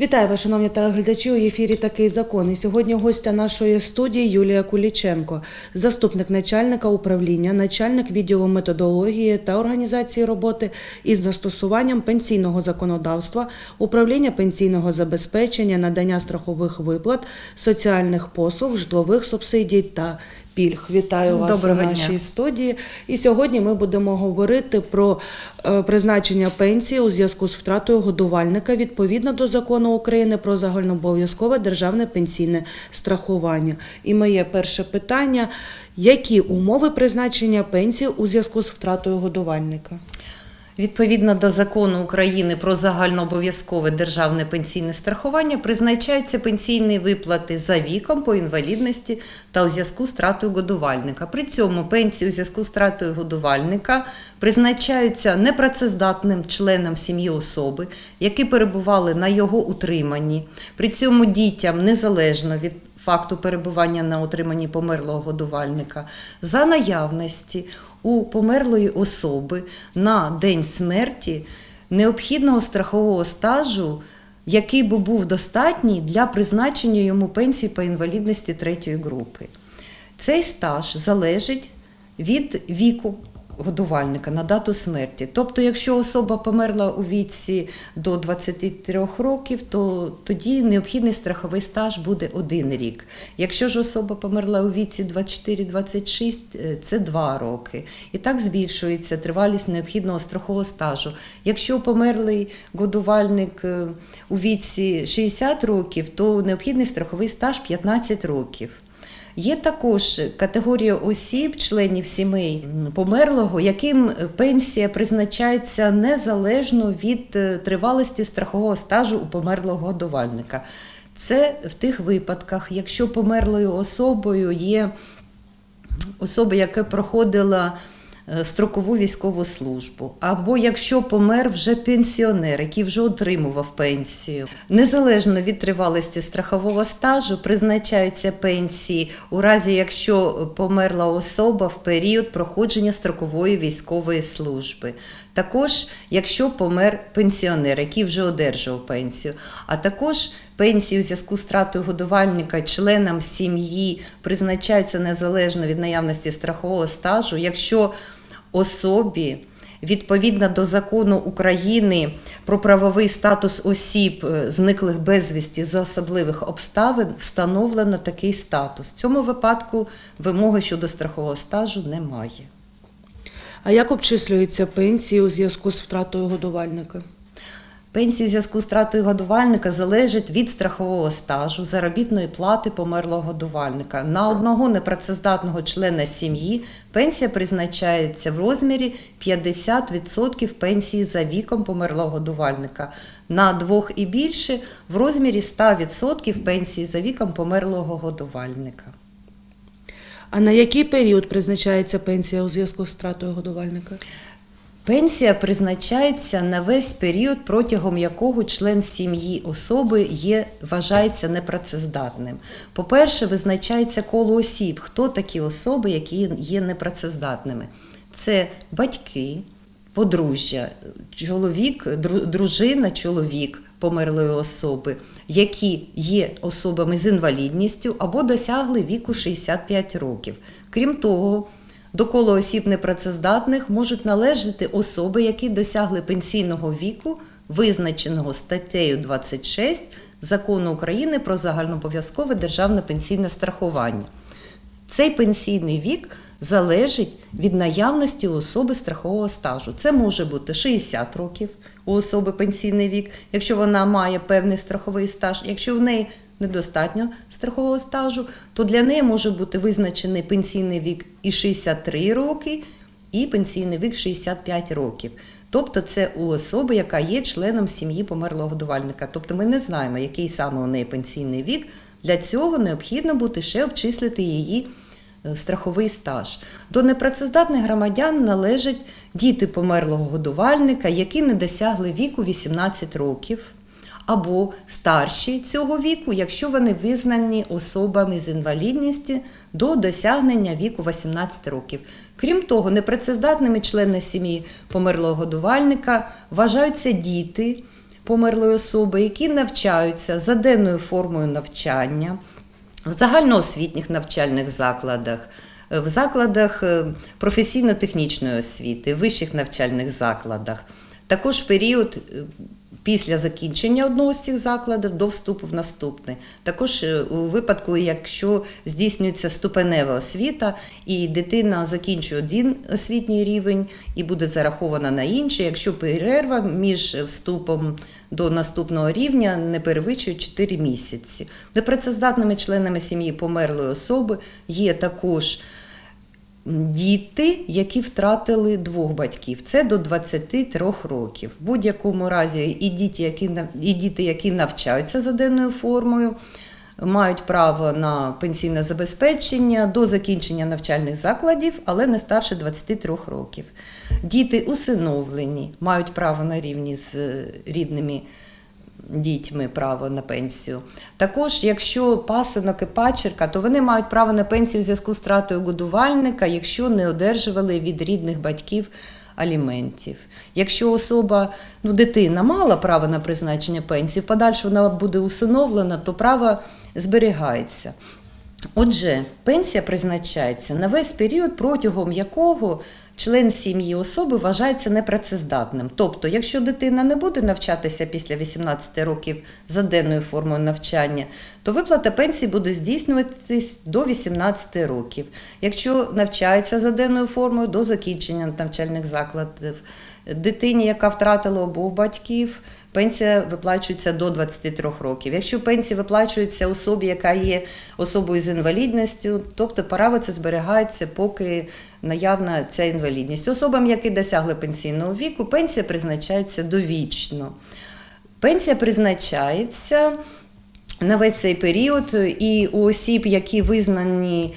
Вітаю вас, шановні телеглядачі. У ефірі такий закон. І сьогодні гостя нашої студії Юлія Куліченко, заступник начальника управління, начальник відділу методології та організації роботи із застосуванням пенсійного законодавства, управління пенсійного забезпечення, надання страхових виплат, соціальних послуг, житлових субсидій та пільг. Вітаю вас Доброго у дня. нашій студії. І сьогодні ми будемо говорити про е, призначення пенсії у зв'язку з втратою годувальника відповідно до закону України про загальнообов'язкове державне пенсійне страхування. І моє перше питання: які умови призначення пенсії у зв'язку з втратою годувальника? Відповідно до закону України про загальнообов'язкове державне пенсійне страхування призначаються пенсійні виплати за віком по інвалідності та у зв'язку з втратою годувальника. При цьому пенсії у зв'язку з втратою годувальника призначаються непрацездатним членам сім'ї особи, які перебували на його утриманні. При цьому дітям незалежно від факту перебування на утриманні померлого годувальника за наявності у померлої особи на день смерті необхідного страхового стажу, який би був достатній для призначення йому пенсії по інвалідності третьої групи. Цей стаж залежить від віку годувальника на дату смерті. Тобто, якщо особа померла у віці до 23 років, то тоді необхідний страховий стаж буде один рік. Якщо ж особа померла у віці 24-26, е, це 2 роки. І так збільшується тривалість необхідного страхового стажу. Якщо померлий годувальник е, у віці 60 років, то необхідний страховий стаж 15 років. Є також категорія осіб, членів сімей померлого, яким пенсія призначається незалежно від е, тривалості страхового стажу у померлого годувальника. Це в тих випадках, якщо померлою особою є особа, яка проходила строкову військову службу, або якщо помер вже пенсіонер, який вже отримував пенсію. Незалежно від тривалості страхового стажу призначаються пенсії у разі, якщо померла особа в період проходження строкової військової служби. Також, якщо помер пенсіонер, який вже одержав пенсію, а також пенсії у зв'язку з втратою годувальника членам сім'ї призначаються незалежно від наявності страхового стажу, якщо особі відповідно до закону України про правовий статус осіб, е, зниклих безвісті за особливих обставин, встановлено такий статус. В цьому випадку вимоги щодо страхового стажу немає. А як обчислюються пенсії у зв'язку з втратою годувальника? Пенсії у зв'язку з втратою годувальника залежать від страхового стажу, заробітної плати померлого годувальника. На одного непрацездатного члена сім'ї пенсія призначається в розмірі 50% пенсії за віком померлого годувальника. На двох і більше в розмірі 100% пенсії за віком померлого годувальника. А на який період призначається пенсія у зв'язку з втратою годувальника? Пенсія призначається на весь період, протягом якого член сім'ї особи є, вважається непрацездатним. По-перше, визначається коло осіб, хто такі особи, які є непрацездатними. Це батьки, подружжя, чоловік, дружина, чоловік померлої особи, які є особами з інвалідністю або досягли віку 65 років. Крім того, до кола осіб непрацездатних можуть належати особи, які досягли пенсійного віку, визначеного статтею 26 Закону України про загальнообов'язкове державне пенсійне страхування. Цей пенсійний вік залежить від наявності у особи страхового стажу. Це може бути 60 років у особи пенсійний вік, якщо вона має певний страховий стаж. Якщо в неї недостатньо страхового стажу, то для неї може бути визначений пенсійний вік і 63 роки, і пенсійний вік 65 років. Тобто це у особи, яка є членом сім'ї померлого годувальника. Тобто ми не знаємо, який саме у неї пенсійний вік. Для цього необхідно буде ще обчислити її е, страховий стаж. До непрацездатних громадян належать діти померлого годувальника, які не досягли віку 18 років. Або старші цього віку, якщо вони визнані особами з інвалідністю до досягнення віку 18 років. Крім того, непрацездатними члени сім'ї померлого годувальника вважаються діти померлої особи, які навчаються за денною формою навчання в загальноосвітніх навчальних закладах, е, в закладах е, професійно-технічної освіти, вищих навчальних закладах. Також період е, після закінчення одного з цих закладів до вступу в наступний. Також е, у випадку, якщо здійснюється ступенева освіта, і дитина закінчує один освітній рівень і буде зарахована на інший, якщо перерва між вступом до наступного рівня не перевищує 4 місяці. Непрацездатними членами сім'ї померлої особи є також діти, які втратили двох батьків. Це до 23 років. В будь-якому разі і діти, які, і діти, які навчаються за денною формою, мають право на пенсійне забезпечення до закінчення навчальних закладів, але не старше 23 років. Діти усиновлені, мають право на рівні з е, рідними дітьми право на пенсію. Також, якщо пасинок і пачерка, то вони мають право на пенсію в зв'язку з втратою годувальника, якщо не одержували від рідних батьків аліментів. Якщо особа, ну дитина мала право на призначення пенсії, в подальшому вона буде усиновлена, то право зберігається. Отже, пенсія призначається на весь період, протягом якого член сім'ї особи вважається непрацездатним. Тобто, якщо дитина не буде навчатися після 18 років за денною формою навчання, то виплата пенсії буде здійснюватись до 18 років. Якщо навчається за денною формою до закінчення навчальних закладів, дитині, яка втратила обох батьків, пенсія виплачується до 23 років. Якщо пенсія виплачується особі, яка є особою з інвалідністю, тобто право це зберігається, поки наявна ця інвалідність. Особам, які досягли пенсійного віку, пенсія призначається довічно. Пенсія призначається на весь цей період, і у осіб, які визнані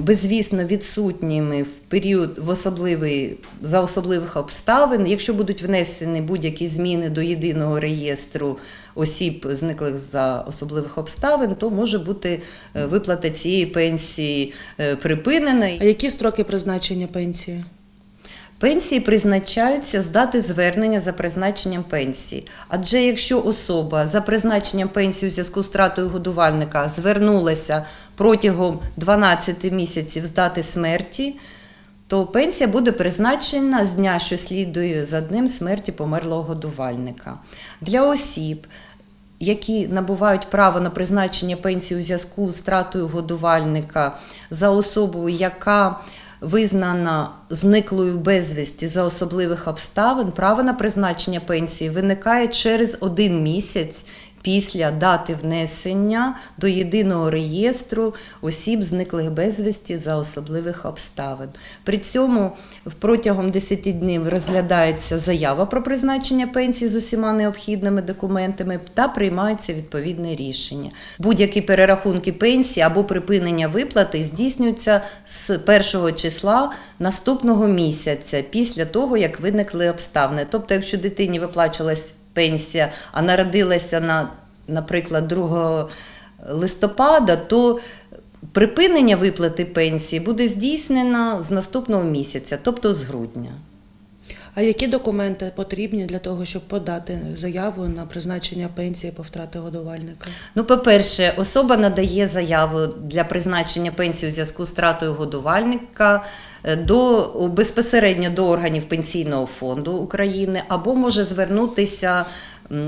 безвісно відсутніми в період в особливий, за особливих обставин, якщо будуть внесені будь-які зміни до єдиного реєстру осіб, зниклих за особливих обставин, то може бути е, виплата цієї пенсії е, припинена. А які строки призначення пенсії? Пенсії призначаються з дати звернення за призначенням пенсії. Адже якщо особа за призначенням пенсії у зв'язку з втратою годувальника звернулася протягом 12 місяців з дати смерті, то пенсія буде призначена з дня, що слідує за днем смерті померлого годувальника. Для осіб, які набувають право на призначення пенсії у зв'язку з втратою годувальника за особою, яка визнана зниклою безвісті за особливих обставин, право на призначення пенсії виникає через один місяць після дати внесення до єдиного реєстру осіб, зниклих безвісті за особливих обставин. При цьому протягом 10 днів розглядається заява про призначення пенсії з усіма необхідними документами та приймається відповідне рішення. Будь-які перерахунки пенсії або припинення виплати здійснюються з першого числа наступного місяця після того, як виникли обставини. Тобто, якщо дитині виплачувалась пенсія, а народилася на, наприклад, 2 листопада, то припинення виплати пенсії буде здійснено з наступного місяця, тобто з грудня. А які документи потрібні для того, щоб подати заяву на призначення пенсії по втрати годувальника? Ну, по-перше, особа надає заяву для призначення пенсії у зв'язку з втратою годувальника е, до безпосередньо до органів пенсійного фонду України або може звернутися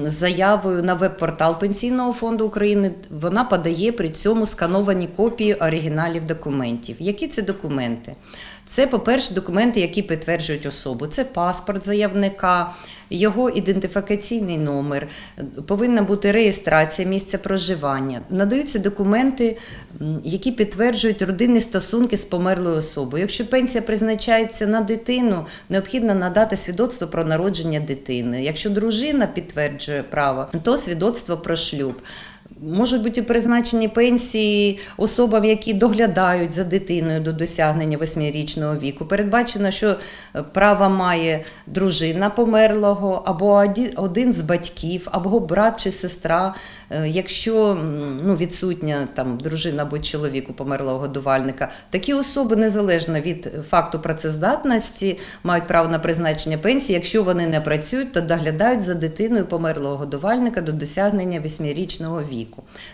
заявою на веб-портал Пенсійного фонду України. Вона подає при цьому скановані копії оригіналів документів. Які це документи? Це, по-перше, документи, які підтверджують особу. Це паспорт заявника, його ідентифікаційний номер, повинна бути реєстрація місця проживання. Надаються документи, які підтверджують родинні стосунки з померлою особою. Якщо пенсія призначається на дитину, необхідно надати свідоцтво про народження дитини. Якщо дружина підтверджує право, то свідоцтво про шлюб. Можуть бути призначені пенсії особам, які доглядають за дитиною до досягнення восьмирічного віку. Передбачено, що е, право має дружина померлого або один з батьків, або брат чи сестра. Е, Якщо ну, відсутня там дружина або чоловік у померлого годувальника, такі особи незалежно від факту працездатності мають право на призначення пенсії. Якщо вони не працюють, то доглядають за дитиною померлого годувальника до досягнення восьмирічного віку.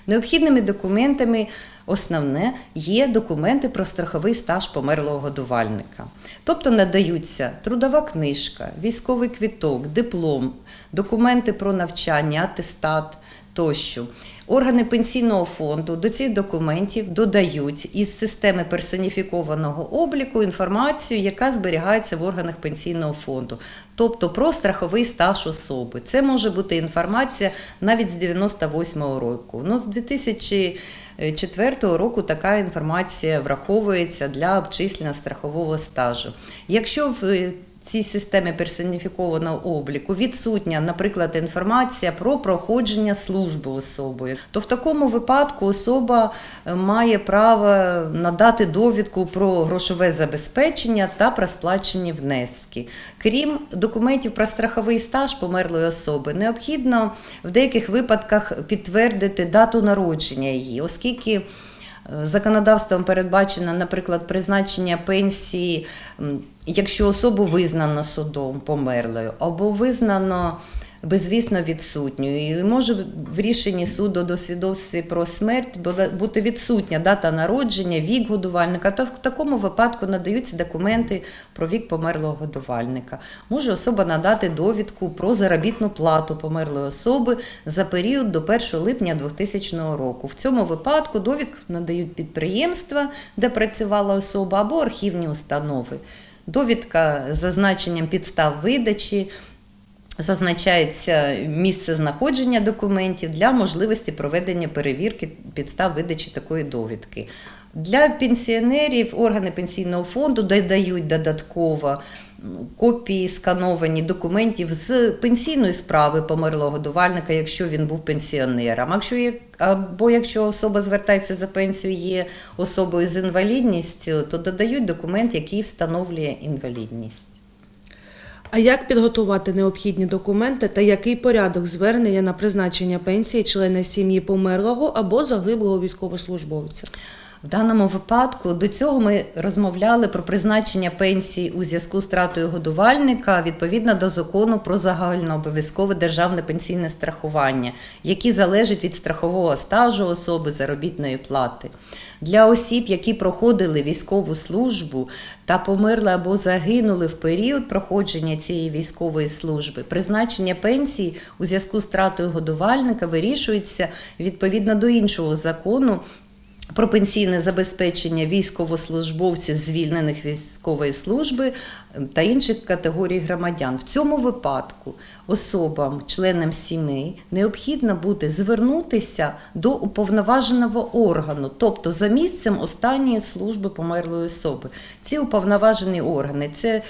Необхідними документами основне є документи про страховий стаж померлого годувальника. Тобто надаються трудова книжка, військовий квіток, диплом, документи про навчання, атестат тощо. Органи пенсійного фонду до цих документів додають із системи персоніфікованого обліку інформацію, яка зберігається в органах пенсійного фонду, тобто про страховий стаж особи. Це може бути інформація навіть з 98-го року. Ну, з 2004 року така інформація враховується для обчислення страхового стажу. Якщо в цій системі персоніфікованого обліку відсутня, наприклад, інформація про проходження служби особою, то в такому випадку особа е, має право надати довідку про грошове забезпечення та про сплачені внески. Крім документів про страховий стаж померлої особи, необхідно в деяких випадках підтвердити дату народження її, оскільки. Законодавством передбачено, наприклад, призначення пенсії, якщо особу визнано судом померлою, або визнано безвісно відсутньою. І може в рішенні суду до свідоцтві про смерть бути відсутня дата народження, вік годувальника. Та в такому випадку надаються документи про вік померлого годувальника. Може особа надати довідку про заробітну плату померлої особи за період до 1 липня 2000 року. В цьому випадку довідку надають підприємства, де працювала особа, або архівні установи. Довідка з зазначенням підстав видачі. Зазначається місце знаходження документів для можливості проведення перевірки підстав видачі такої довідки. Для пенсіонерів органи пенсійного фонду додають додатково копії скановані документів з пенсійної справи померлого годувальника, якщо він був пенсіонером. Якщо є, або якщо особа звертається за пенсію, є особою з інвалідністю, то додають документ, який встановлює інвалідність. А як підготувати необхідні документи та який порядок звернення на призначення пенсії члена сім'ї померлого або загиблого військовослужбовця? В даному випадку до цього ми розмовляли про призначення пенсії у зв'язку з тратою годувальника відповідно до закону про загальнообов'язкове державне пенсійне страхування, який залежить від страхового стажу особи заробітної плати. Для осіб, які проходили військову службу та померли або загинули в період проходження цієї військової служби, призначення пенсії у зв'язку з тратою годувальника вирішується відповідно до іншого закону про пенсійне забезпечення військовослужбовців, звільнених військової служби ем, та інших категорій громадян. В цьому випадку особам, членам сімей, необхідно буде звернутися до уповноваженого органу, тобто за місцем останньої служби померлої особи. Ці уповноважені органи це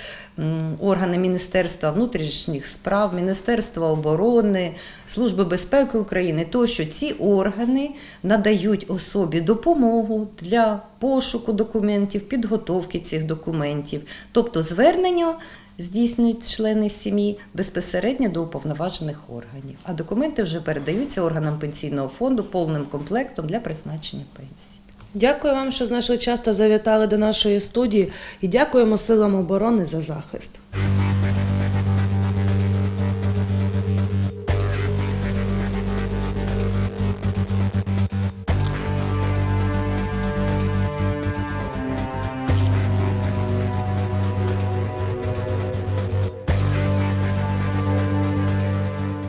органи Міністерства внутрішніх справ, Міністерства оборони, Служби безпеки України, тощо ці органи надають особі допомогу для пошуку документів, підготовки цих документів, тобто звернення. Здійснюють члени сім'ї безпосередньо до уповноважених органів, а документи вже передаються органам пенсійного фонду повним комплектом для призначення пенсії. Дякую вам, що знайшли час та завітали до нашої студії, і дякуємо силам оборони за захист.